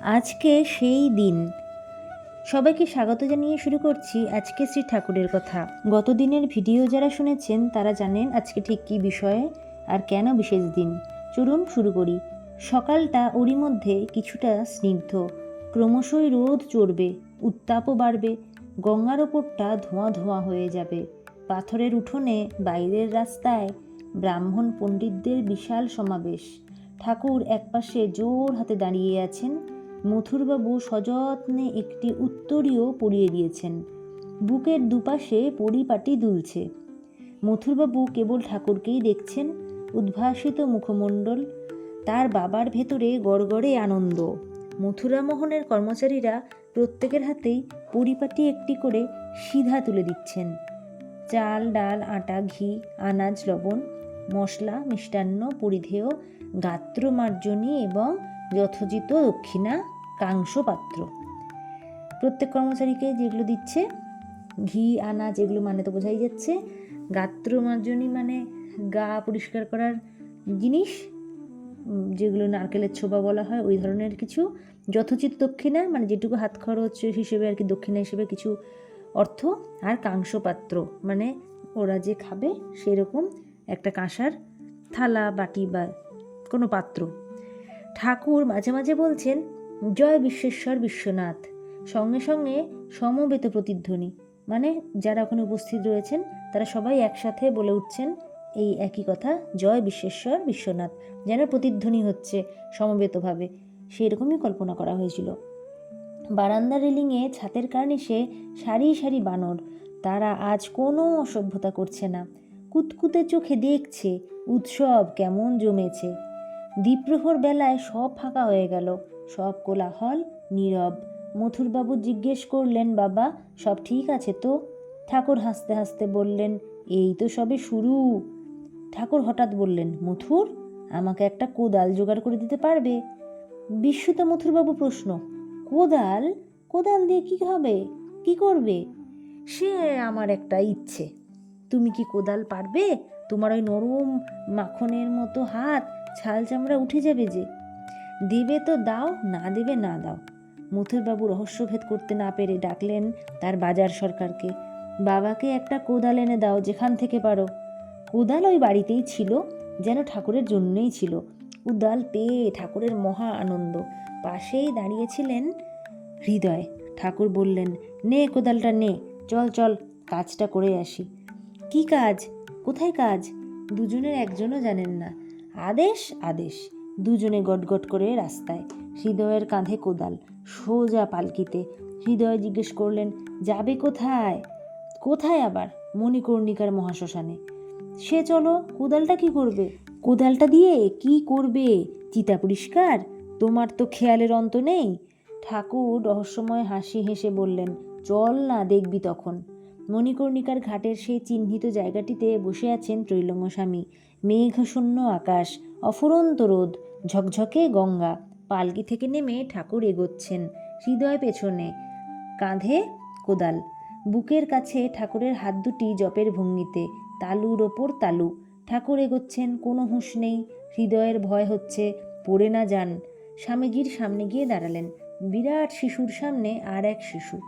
আজকে সেই দিন। সবাইকে স্বাগত জানিয়ে শুরু করছি আজকে শ্রী ঠাকুরের কথা। গত দিনের ভিডিও যারা শুনেছেন, তারা জানেন আজকে ঠিক কী বিষয়ে আর কেন বিশেষ দিন। চলুন শুরু করি। সকালটা ওরই মধ্যে কিছুটা স্নিগ্ধ। ক্রমশই রোদ চড়বে, উত্তাপও বাড়বে, গঙ্গার ওপরটা ধোঁয়া ধোঁয়া হয়ে যাবে। পাথরের উঠোনে বাইরের রাস্তায় ব্রাহ্মণ পণ্ডিতদের বিশাল সমাবেশ। ঠাকুর একপাশে জোর হাতে দাঁড়িয়ে আছেন মথুরবাবু সযত্নে একটি উত্তরীয় পরিয়ে দিয়েছেন। বুকের দুপাশে পরিপাটি দুলছে। মথুরবাবু কেবল ঠাকুরকেই দেখছেন, উদ্ভাসিত মুখমণ্ডল, তার বাবার ভেতরে গড়গড়ে আনন্দ। মথুরামোহনের কর্মচারীরা প্রত্যেকের হাতেই পরিপাটি একটি করে সিধা তুলে দিচ্ছেন। চাল, ডাল, আটা, ঘি, আনাজ, লবণ, মশলা, মিষ্টান্ন, পরিধেয়, গাত্রমার্জনী এবং যথোচিত দক্ষিণা কাংস পাত্র প্রত্যেক কর্মচারীকে যেগুলো দিচ্ছে, ঘি আনাজ এগুলো মানে তো বোঝাই যাচ্ছে গাত্রমার্জনী মানে গা পরিষ্কার করার জিনিস যেগুলো নারকেলের ছোবা বলা হয়, ওই ধরনের কিছু। যথোচিত দক্ষিণা মানে যেটুকু হাত খরচ হিসেবে আর কি দক্ষিণা হিসেবে কিছু অর্থ। আর কাংস পাত্র মানে ওরা যে খাবে সেরকম একটা কাঁসার থালা, বাটি বা কোনো পাত্র। ঠাকুর মাঝে মাঝে বলছেন, জয় বিশ্বেশ্বর বিশ্বনাথ। সঙ্গে সঙ্গে সমবেত প্রতিধ্বনি। মানে যারা ওখানে উপস্থিত রয়েছেন, তারা সবাই একসাথে বলে উঠছেন, এই একই কথা, জয় বিশ্বেশ্বর বিশ্বনাথ। যেন প্রতিধ্বনি হচ্ছে সমবেতভাবে। সেই রকমই কল্পনা করা হয়েছিল। বারান্দা রেলিংয়ে ছাতের কার্নিশে সারি সারি বানর। তারা আজ কোনো অসভ্যতা করছে না। কুতকুতে চোখে দেখছে, উৎসব কেমন জমেছে। দ্বীপ্রহর বেলায় সব ফাঁকা হয়ে গেল। সব কোলাহল নীরব। মথুরবাবু জিজ্ঞেস করলেন, বাবা, সব ঠিক আছে তো? ঠাকুর হাসতে হাসতে বললেন, এই তো সবে শুরু। ঠাকুর হঠাৎ বললেন, মথুর, আমাকে একটা কোদাল জোগাড় করে দিতে পারবে? বিস্মিত মথুরবাবু প্রশ্ন, কোদাল? কোদাল দিয়ে কি হবে? কি করবে? সে আমার একটা ইচ্ছে। তুমি কি কোদাল পারবে? তোমার ওই নরম মাখনের মতো হাত ছাল চামড়া উঠে যাবে যে। দেবে তো দাও, না দেবে না দাও। মথুরবাবু রহস্যভেদ করতে না পেরে ডাকলেন তার বাজার সরকারকে। বাবাকে একটা কোদাল এনে দাও যেখান থেকে পারো। কোদাল ওই বাড়িতেই ছিল, যেন ঠাকুরের জন্যই ছিল। কোদাল পেয়ে ঠাকুরের মহা আনন্দ। পাশেই দাঁড়িয়েছিলেন হৃদয়। ঠাকুর বললেন, নে কোদালটা নে, চল চল, কাজটা করে আসি। কি কাজ? কোথায় কাজ? দুজনের একজনও জানেন না। আদেশ আদেশ। দুজনে গটগট করে রাস্তায়। হৃদয়ের কাঁধে কোদাল, সোজা পালকিতে। হৃদয় জিজ্ঞেস করলেন, যাবে কোথায়? কোথায় আবার? মণিকর্ণিকার মহাশ্মশানে। সে চলো, কোদালটা কি করবে? কোদালটা দিয়ে কি করবে? চিতা পরিষ্কার? তোমার তো খেয়ালের অন্ত নেই? ঠাকুর রহস্যময় হাসি হেসে বললেন, চল না, দেখবি তখন। মণিকর্ণিকার ঘাটের সেই চিহ্নিত জায়গাটিতে বসে আছেন ত্রৈলঙ্গ স্বামী মেঘশূন্য আকাশ, অফুরন্ত রোদ, ঝকঝকে গঙ্গা। পালকি থেকে নেমে ঠাকুর এগোচ্ছেন, হৃদয় পেছনে কাঁধে কোদাল। বুকের কাছে ঠাকুরের হাত দুটি জপের ভঙ্গিতে, তালুর ওপর তালু। ঠাকুর এগোচ্ছেন, কোনো হুঁশ নেই, হৃদয়ের ভয় হচ্ছে, পড়ে না যান। স্বামীজির সামনে গিয়ে দাঁড়ালেন। বিরাট শিশুর সামনে আর এক শিশু।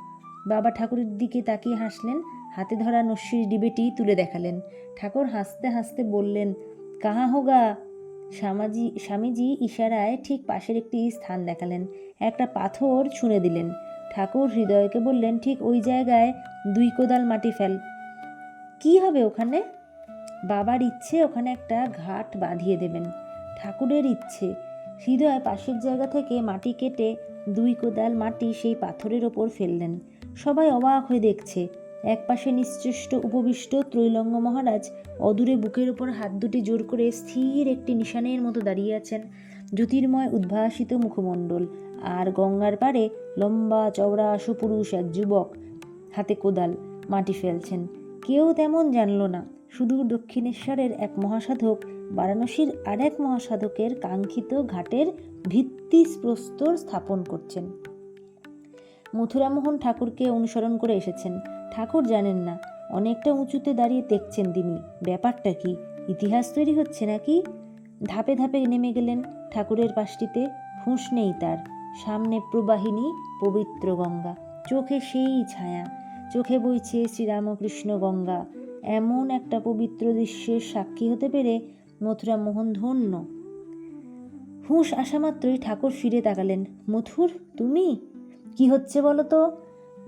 বাবা ঠাকুরের দিকে তাকিয়ে হাসলেন হাতে ধরা নস্যির ডিবেটি তুলে দেখালেন। ঠাকুর হাসতে হাসতে বললেন, কাহা হোগা স্বামাজি স্বামীজি ইশারায় ঠিক পাশের একটি স্থান দেখালেন। একটা পাথর ছুঁড়ে দিলেন। ঠাকুর হৃদয়কে বললেন, ঠিক ওই জায়গায় দুই কোদাল মাটি ফেল। কি হবে ওখানে? বাবার ইচ্ছে, ওখানে একটা ঘাট বাঁধিয়ে দেবেন। ঠাকুরের ইচ্ছে। হৃদয় পাশের জায়গা থেকে মাটি কেটে দুই কোদাল মাটি সেই পাথরের ওপর ফেললেন। সবাই অবাক হয়ে দেখছে। একপাশে নিশ্চেষ্ট উপবিষ্ট ত্রৈলঙ্গ মহারাজ অদূরে বুকের ওপর হাত দুটি জোর করে স্থির একটি নিশানের মতো দাঁড়িয়ে আছেন। জ্যোতির্ময় উদ্ভাসিত মুখমণ্ডল আর গঙ্গার পারে লম্বা চওড়া সুপুরুষ এক যুবক হাতে কোদাল, মাটি ফেলছেন। কেউ তেমন জানল না সুদূর দক্ষিণেশ্বরের এক মহাসাধক, বারাণসীর আরেক মহাসাধকের কাঙ্ক্ষিত ঘাটের ভিত্তি প্রস্তর স্থাপন করছেন। মথুরামোহন ঠাকুরকে অনুসরণ করে এসেছেন। ঠাকুর জানেন না। অনেকটা উঁচুতে দাঁড়িয়ে দেখছেন তিনি। ব্যাপারটা কি? ইতিহাস তৈরি হচ্ছে নাকি? ধাপে ধাপে নেমে গেলেন ঠাকুরের পাশটিতে হুঁশ নেই তার। সামনে প্রবাহিনী, পবিত্র গঙ্গা। চোখে সেই ছায়া। চোখে বইছে শ্রীরামকৃষ্ণ গঙ্গা। এমন একটা পবিত্র দৃশ্যের সাক্ষী হতে পেরে মথুরা মোহন ধন্য। হুঁশ আসা মাত্রই ঠাকুর ফিরে তাকালেন। মথুর, তুমি? কি হচ্ছে বলো তো?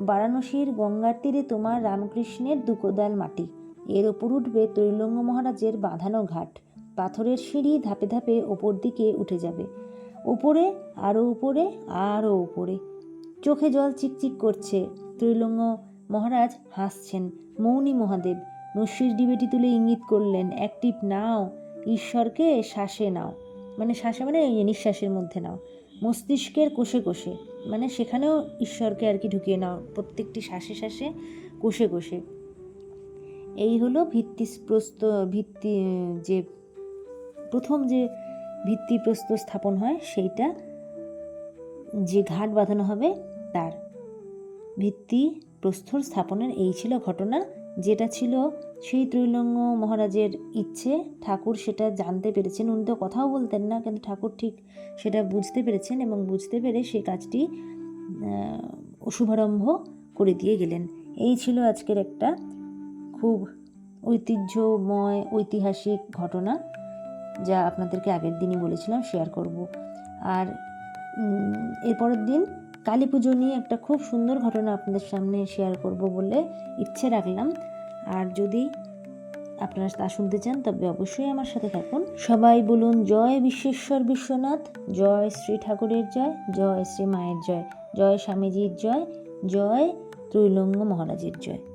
বারাণসীর গঙ্গার তীরে তোমার রামকৃষ্ণের দুকোদাল মাটি। এর ওপর উঠবে তৈলঙ্গ মহারাজের বাঁধানো ঘাট। পাথরের সিঁড়ি ধাপে ধাপে ওপর দিকে উঠে যাবে। ওপরে আরও উপরে আরও উপরে। চোখে জল চিকচিক করছে। ত্রৈলঙ্গ মহারাজ হাসছেন। মৌনী মহাদেব, নস্যির ডিবেটি তুলে ইঙ্গিত করলেন টিপ নাও, ঈশ্বরকে শ্বাসে নাও। মানে শ্বাসে মানে নিঃশ্বাসের মধ্যে নাও। মস্তিষ্কের কোষে কোষে মানে সেখানেও ঈশ্বরকে আর কি ঢুকিয়ে নাও, প্রত্যেকটি শ্বাসে শ্বাসে কোষে কোষে। এই হলো ভিত্তি প্রস্ত ভিত্তি, যে প্রথম যে ভিত্তিপ্রস্তর স্থাপন হয়, সেইটা যে ঘাট বাঁধানো হবে, তার ভিত্তি প্রস্তর স্থাপনের এই ছিল ঘটনা, যেটা ছিল সেই ত্রৈলঙ্গ মহারাজের ইচ্ছে, ঠাকুর সেটা জানতে পেরেছেন। উনি তো কথাও বলতেন না, কিন্তু ঠাকুর ঠিক সেটা বুঝতে পেরেছেন এবং বুঝতে পেরে সেই কাজটি শুভারম্ভ করে দিয়ে গেলেন। এই ছিল আজকের একটা খুব ঐতিহ্যময়, ঐতিহাসিক ঘটনা, যা আপনাদেরকে আগের দিনই বলেছিলাম, শেয়ার করব। আর এরপরের দিন কালী পুজো নিয়ে একটা খুব সুন্দর ঘটনা আপনাদের সামনে শেয়ার করব বলে ইচ্ছে রাখলাম। আর যদি আপনারা তা শুনতে চান, তবে অবশ্যই আমার সাথে থাকুন। সবাই বলুন, জয় বিশ্বেশ্বর বিশ্বনাথ, জয় শ্রী ঠাকুরের জয় জয় শ্রী মায়ের জয় জয় স্বামীজির জয় জয় ত্রৈলঙ্গ মহারাজের জয়।